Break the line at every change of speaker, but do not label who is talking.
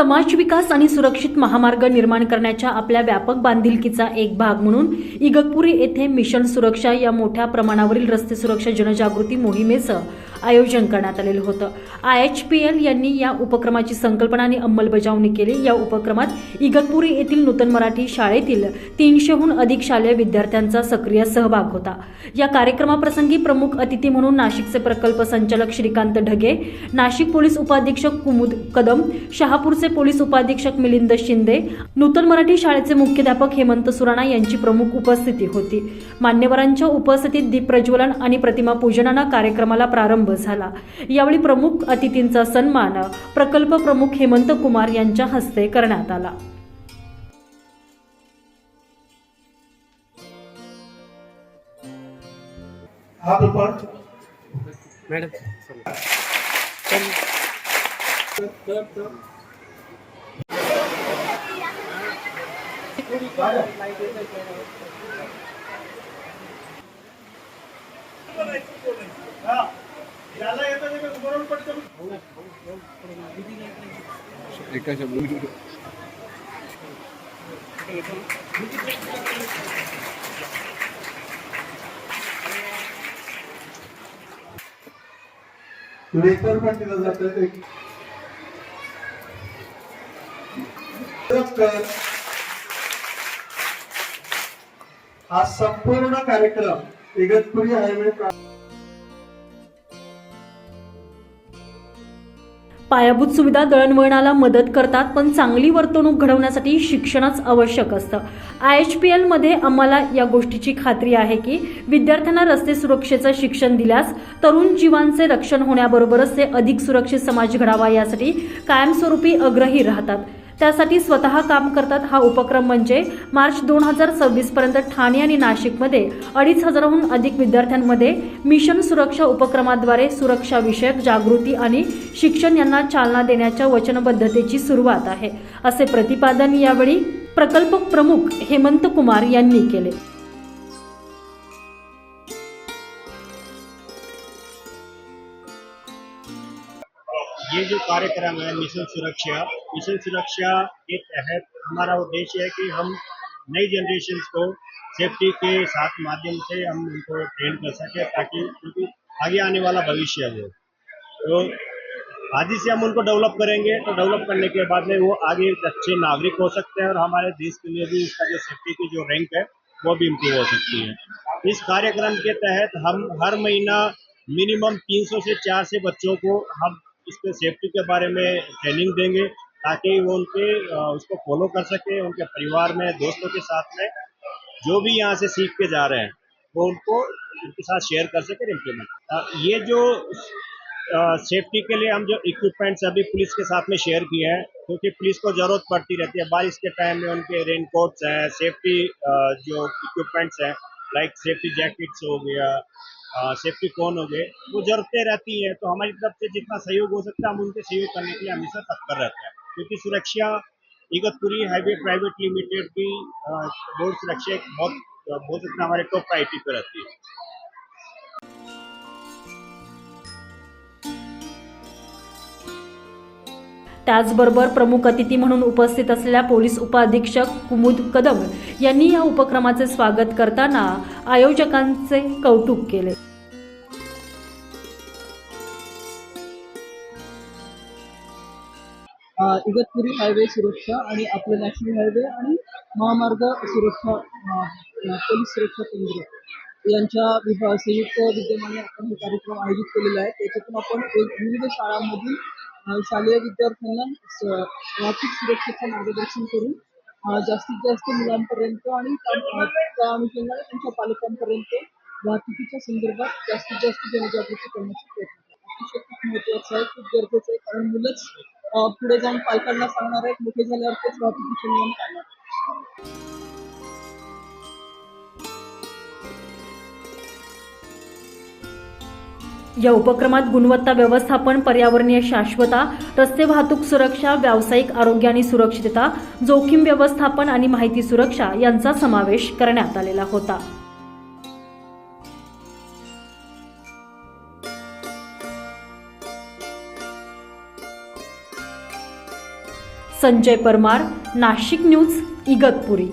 समाज विकास आणि सुरक्षित महामार्ग निर्माण करण्याच्या आपल्या व्यापक बांधिलकीचा एक भाग म्हणून इगतपुरी येथे मिशन सुरक्षा या मोठ्या प्रमाणावरील रस्ते सुरक्षा जनजागृती मोहिमेचं आयोजन करण्यात आलेलं होतं. आय एच पी एल यांनी या उपक्रमाची संकल्पना आणि अंमलबजावणी केली. या उपक्रमात इगतपुरी येथील नूतन मराठी शाळेतील तीनशेहून अधिक शालेय विद्यार्थ्यांचा सक्रिय सहभाग होता. या कार्यक्रमाप्रसंगी प्रमुख अतिथी म्हणून नाशिकचे प्रकल्प संचालक श्रीकांत ढगे नाशिक पोलीस उपाधीक्षक कुमुद कदम शहापूरचे पोलीस उपाधीक्षक मिलिंद शिंदे नूतन मराठी शाळेचे मुख्याध्यापक हेमंत सुराणा यांची प्रमुख उपस्थिती होती. मान्यवरांच्या उपस्थितीत दीप प्रज्वलन आणि प्रतिमा पूजनानं कार्यक्रमाला प्रारंभ झाला. यावेळी प्रमुख अतिथींचा सन्मान प्रकल्प प्रमुख हेमंत कुमार यांच्या हस्ते करण्यात आला.
मॅडम.
याला
एका शब्द
लेटर पण दिलं जातं हा संपूर्ण कार्यक्रम इगतपुरी हायवे
पायाभूत सुविधा दळणवळणाला मदत करतात पण चांगली वर्तणूक घडवण्यासाठी शिक्षणच आवश्यक असतं. आय एच पी एलमध्ये आम्हाला या गोष्टीची खात्री आहे की विद्यार्थ्यांना रस्ते सुरक्षेचं शिक्षण दिल्यास तरुण जीवांचे रक्षण होण्याबरोबरच ते अधिक सुरक्षित समाज घडावा यासाठी कायमस्वरूपी अग्रही राहतात. त्यासाठी स्वतः काम करतात हा उपक्रम म्हणजे मार्च दोन हजार सव्वीस पर्यंत ठाणे आणि नाशिकमध्ये अडीच हजाराहून अधिक विद्यार्थ्यांमध्ये मिशन सुरक्षा उपक्रमाद्वारे सुरक्षाविषयक जागृती आणि शिक्षण यांना चालना देण्याच्या वचनबद्धतेची सुरुवात आहे. असे प्रतिपादन यावेळी प्रकल्प प्रमुख हेमंत कुमार यांनी केले.
ये जो कार्यक्रम है मिशन सुरक्षा मिशन सुरक्षा के तहत हमारा उद्देश्य है कि हम नई जनरेशन को सेफ्टी के साथ माध्यम से हम उनको ट्रेन कर सकें ताकि क्योंकि आगे आने वाला भविष्य है। तो आज से हम उनको डेवलप करेंगे तो डेवलप करने के बाद में वो आगे एक अच्छे नागरिक हो सकते हैं और हमारे देश के लिए भी इसका जो सेफ्टी की जो रैंक है, वो भी इम्प्रूव हो सकती है। इस कार्यक्रम के तहत हम हर महीना मिनिमम 300 से 400 बच्चों को हम इसके सेफ्टी के बारे में ट्रेनिंग देंगे। ताकि वो उनके उसको फॉलो कर सके, उनके परिवार में, दोस्तों के साथ में, जो भी यहाँ से सीख के जा रहे हैं, वो उनको उनके साथ शेयर कर सके इम्प्लीमेंट ये जो सेफ्टी के लिए हम जो इक्विपमेंट्स अभी पुलिस के साथ में शेयर किए हैं, क्योंकि पुलिस को ज़रूरत पड़ती रहती है। बारिश के टाइम में उनके रेन कोट्स हैं सेफ्टी जो इक्विपमेंट्स हैं लाइक सेफ्टी जैकेट्स हो गया सेफ्टी कौन हो गए, वो जरूरतें रहती है। तो हमारी तरफ़ से जितना सहयोग हो सकता है, हम उनके सहयोग करने के लिए हमेशा तत्पर रहते हैं। क्योंकि सुरक्षा इगतपुरी हाईवे प्राइवेट लिमिटेड की रोड सुरक्षा एक बहुत बहुत इतना हमारे टॉप प्रायोरिटी पर रहती. है
त्याचबरोबर प्रमुख अतिथी म्हणून उपस्थित असलेल्या पोलीस उपअधीक्षक कुमुद कदम यांनी या उपक्रमाचे स्वागत करताना आयोजकांचे कौतुक केले.
इगतपुरी हायवे सुरक्षा आणि आपलं नॅशनल हायवे आणि महामार्ग सुरक्षा पोलीस सुरक्षा केंद्र यांच्या विभाग संयुक्त विद्यमाने आपण हे कार्यक्रम आयोजित केलेला आहे. त्याच्यातून आपण एक विविध शाळांमधील शालेय विद्यार्थ्यांना वाहतूक सुरक्षेचं मार्गदर्शन करून जास्तीत जास्त मुलांपर्यंत आणि त्या अनुषंगाने त्यांच्या पालकांपर्यंत वाहतुकीच्या संदर्भात जास्तीत जास्त जनजागृती करण्याचा प्रयत्न अतिशय खूप महत्वाचं आहे खूप गरजेचं आहे कारण मुलंच पुढे जाऊन पालकांना सांगणार आहेत. मोठे झाल्यावर तेच वाहतुकीचे नियम पाळणार
या उपक्रमात गुणवत्ता व्यवस्थापन पर्यावरणीय शाश्वता रस्ते वाहतूक सुरक्षा व्यावसायिक आरोग्य आणि सुरक्षितता जोखीम व्यवस्थापन आणि माहिती सुरक्षा यांचा समावेश करण्यात आलेला होता. संजय परमार नाशिक न्यूज इगतपुरी.